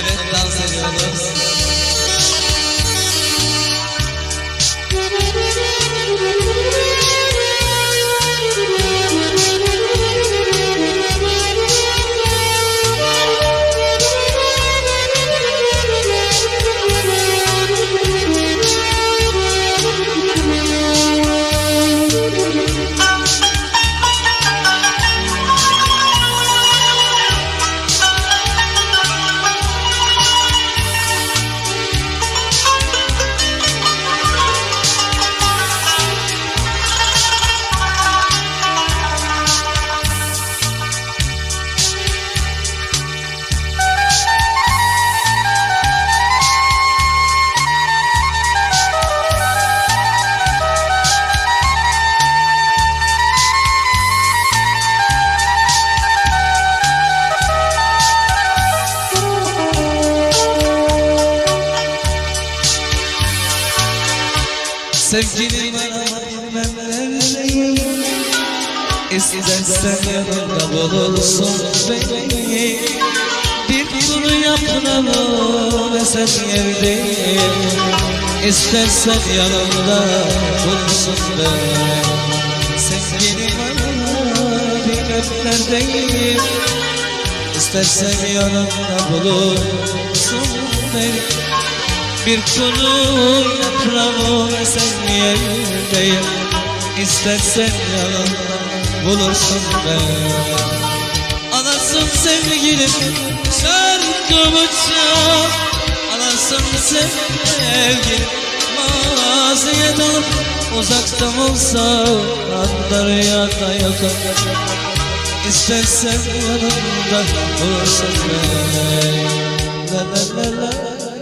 Evet dans ediyoruz. Sevgili bana bilmem her şeyi İstersen yanımda bulursun beni. Bir turu yapınalım ve sen yerdeyim İstersen yanımda bulursun beni. Sevgili bana bilmem neredeyim İstersen yanımda bulursun beni. Bir çunu yaprağı sen İstersen yalan bulursun beni Anasın sevgilim şarkımı çal Anasın sevgilim maziye dalıp Uzakta olsa anlar ya da yakın İstersen yanımda bulursun beni La la la la.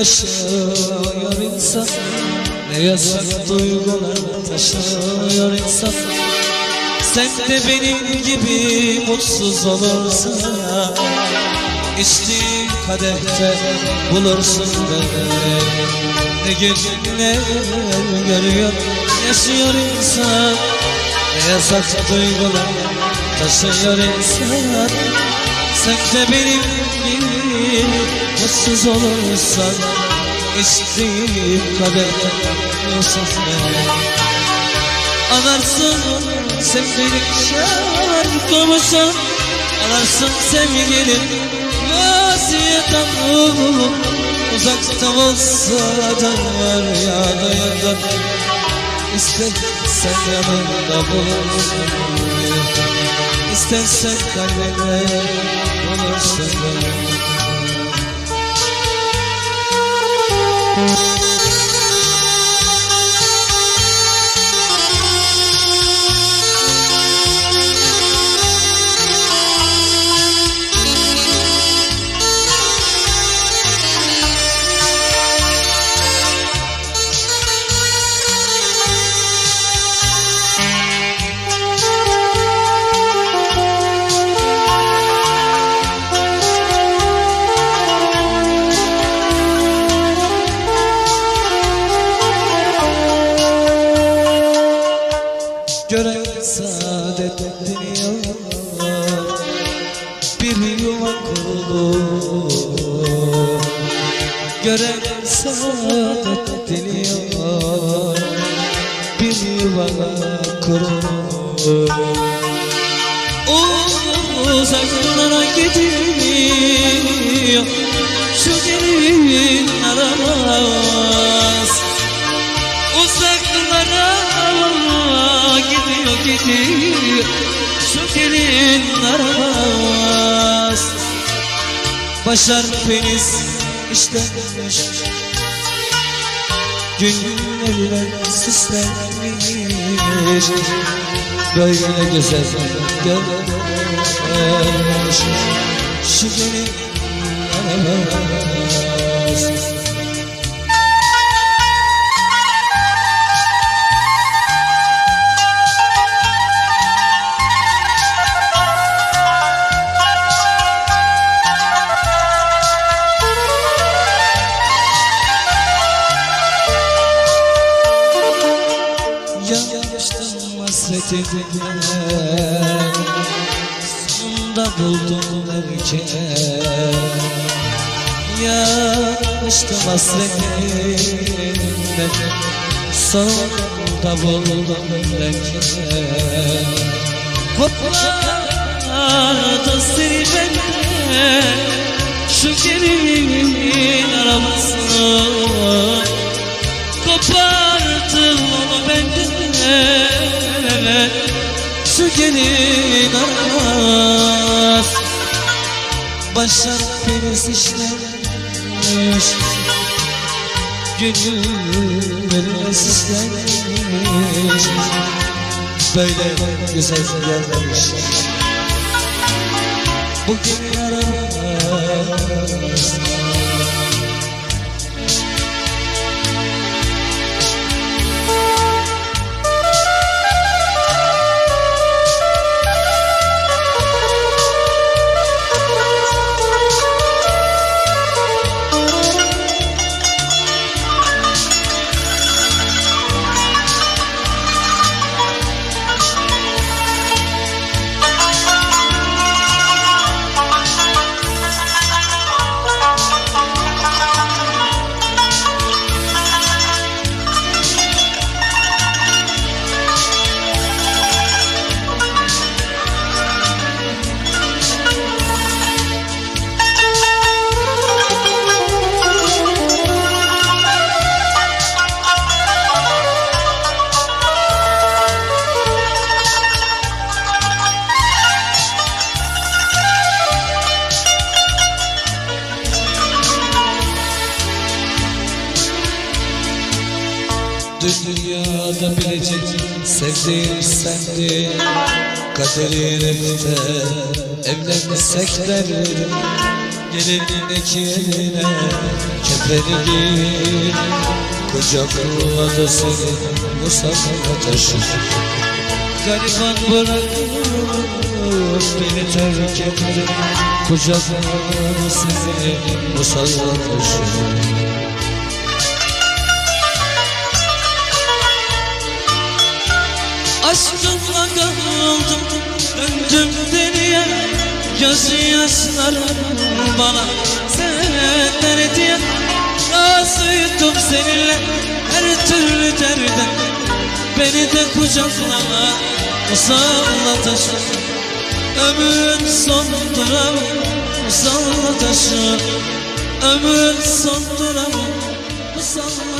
yaşıyor insan? Ne yasak duygular taşıyor insan. Sen de benim gibi mutsuz olursan İçtiğin kadehte bulursun beni. Ne günler görüyor yaşıyor insan. Ne yasak duygular taşıyor insan sen de benim gibi mutsuz olursan İçtiğim kadar yusuf Anarsın sen benim şarkımısın Anarsın sevgilim vasiyet anım Uzakta olsa da İster sen yanında bulunsun İstersen kalbinde bulunsun Thank. Gören saadet diliyor Bir yuva kurdu Gören saadet diliyor Bir yuva kurdu Uzaklara gidiyor Şu gelin aramaz. Uzaklara gidiyor gidi sökelim naraz Başlar peniz işte Günlerle süslenmiş. Böyle güzel görmüş Şu gelin naraz hasretinden Sonunda buldum derken Yanmıştım hasretinden Sonunda buldum derken Kopardı seni benden gelin aras Başa deniz işlemiş Gönül süslenmiş Böyle güzel gelmiş Bugün aramaz Dünyada bilecek sevdiğim sendin. Kaderin elinde evlensek derdim Gelinin iki eline kefeni giy Kucakladı seni bu sabah taşır. Gariban bırakıp beni terk etti Kucakladı seni bu sabah taşır Aşkımla kaldım Döndüm deliye. Gözü yaşlarım bana Senden hediye Razıydım seninle Her türlü derde Beni de kucakla Uzakla taşı Ömrün son duramı Uzakla taşı Ömrün son duramı Uzakla taşı